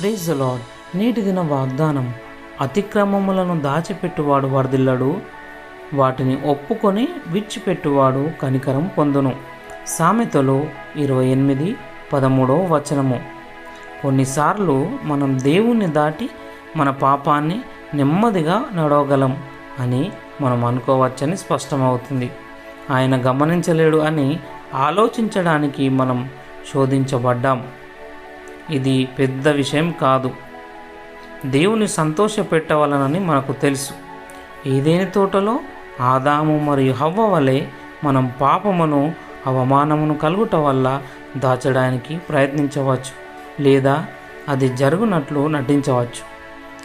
Praise lord నేటి దిన వాగ్దానం అతిక్రమములను దాచిపెట్టువాడు వరదిల్లడు వాటిని ఒప్పుకొని విడిచిపెట్టువాడు కనికరం పొందును. సామెతలు ఇరవై ఎనిమిది పదమూడవ వచనము. కొన్నిసార్లు మనం దేవుణ్ణి దాటి మన పాపాన్ని నెమ్మదిగా నడవగలం అని మనం అనుకోవచ్చని స్పష్టమవుతుంది. ఆయన గమనించలేడు అని ఆలోచించడానికి మనం శోధించబడ్డాం. ఇది పెద్ద విషయం కాదు. దేవుని సంతోషపెట్టవలనని మనకు తెలుసు. ఏదేని తోటలో? ఆదాము మరియు హవ్వ వలె మనం పాపమును అవమానమును కలుగుట వల్ల దాచడానికి ప్రయత్నించవచ్చు లేదా అది జరుగునట్లు నటించవచ్చు.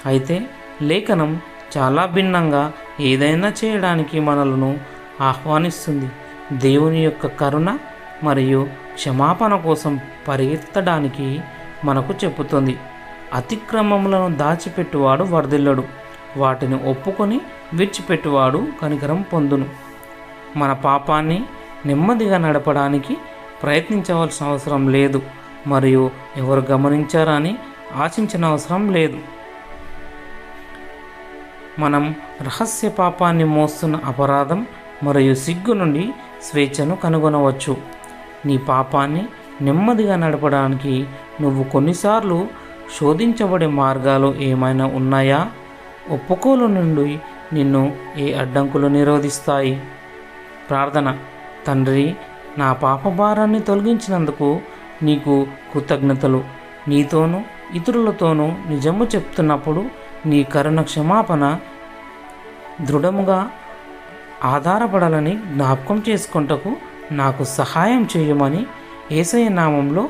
అయితే లేఖనం చాలా భిన్నంగా ఏదైనా చేయడానికి మనలను ఆహ్వానిస్తుంది. దేవుని యొక్క కరుణ మరియు క్షమాపణ కోసం పరిగెత్తడానికి మనకు చెప్పుతుంది అతిక్రమములను దాచిపెట్టువాడు వర్ధిల్లడు వాటిని ఒప్పుకొని విడిచిపెట్టువాడు కనికరం పొందును. మన పాపాన్ని నెమ్మదిగా నడపడానికి ప్రయత్నించవలసిన అవసరం లేదు. మరియు ఎవరు గమనించారని ఆశించిన అవసరం లేదు. మనం రహస్య పాపాన్ని మోస్తున్న అపరాధం మరియు సిగ్గు నుండి స్వేచ్ఛను కనుగొనవచ్చు. నీ పాపాన్ని నెమ్మదిగా నడపడానికి నువ్వు కొన్నిసార్లు శోధించబడే మార్గాలు ఏమైనా ఉన్నాయా? ఒప్పుకోలు నుండి నిన్ను ఏ అడ్డంకులు నిరోధిస్తాయి. ప్రార్థన. తండ్రి నా పాప భారాన్ని తొలగించినందుకు నీకు కృతజ్ఞతలు. నీతోనూ ఇతరులతోనూ నిజము చెప్తున్నప్పుడు నీ కరుణ క్షమాపణ దృఢముగా ఆధారపడాలని జ్ఞాపకం చేసుకుంటకు నాకు సహాయం చేయమని ఏసయ నామంలో